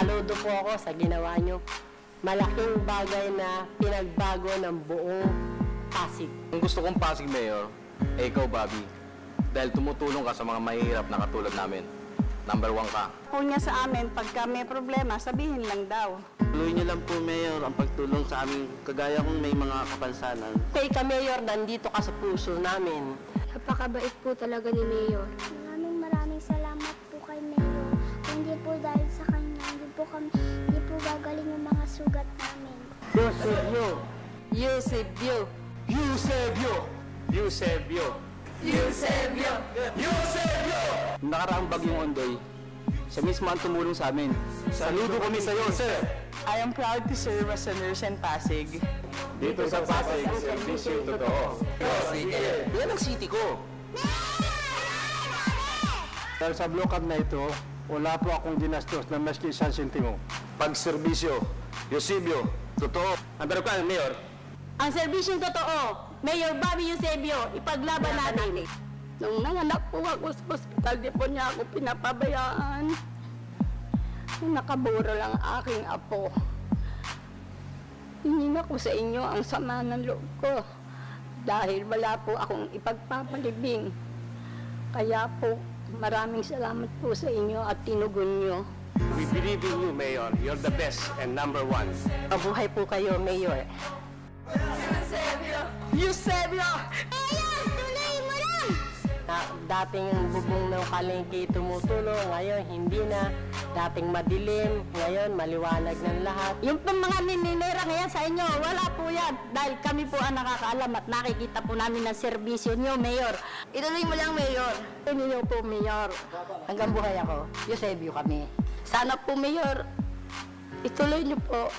Saludo po ako sa ginawa nyo. Malaking bagay na pinagbago ng buong Pasig. Ang gusto kong Pasig Mayor, eh ikaw, Bobby. Dahil tumutulong ka sa mga mahihirap na katulad namin. Number one ka. Po niya sa amin, pagka may problema, sabihin lang daw. Tuloy niyo lang po, Mayor, ang pagtulong sa amin, kagaya kong may mga kapansanan. Kay ka, Mayor, nandito ka sa puso namin. Napakabait po talaga ni Mayor. Maraming maraming salamat po kay Mayor. Kung hindi po dahil sa kanya, po kami, hindi po gagaling yung mga sugat namin. Eusebio. Eusebio. Eusebio! Eusebio! Nakaraang bagyong ondoy, siya mismo ang tumulong sa amin. Saludo kami sa iyo, sir! I am proud to serve as a nurse in Pasig. Dito sa Pasig, servisyo totoo. Yan ang city ko. Dahil sa Card na ito, wala po akong dinastos na maski isang sentimo. Pagserbisyo, Eusebio, totoo. Number one, Mayor. Ang serbisyong totoo, Mayor Bobby Eusebio, ipaglaban natin. Nung nanganak po ako sa hospital, di po niya ako pinapabayaan. Nung nakaburo lang ang aking apo. Hingin ako sa inyo ang sama ng loob ko dahil wala po akong ipagpapalibing. Kaya po, maraming salamat po sa inyo at tinugon nyo. We believe in you, Mayor. You're the best and number one. Mabuhay po kayo, Mayor. Eusebio! Mayor, tuloy mo lang! Na, dating bubong ng palengke tumutulong, ngayon hindi na. Dating madilim, ngayon maliwanag ng lahat. Yung pong mga nininira ngayon sa inyo, wala po yan. Dahil kami po ang nakakaalam at nakikita po namin ang serbisyo nyo, Mayor. Ituloy mo lang, Mayor. Ituloy niyo po, Mayor. Hanggang buhay ako. Eusebio kami. Sana po, Mayor, ituloy niyo po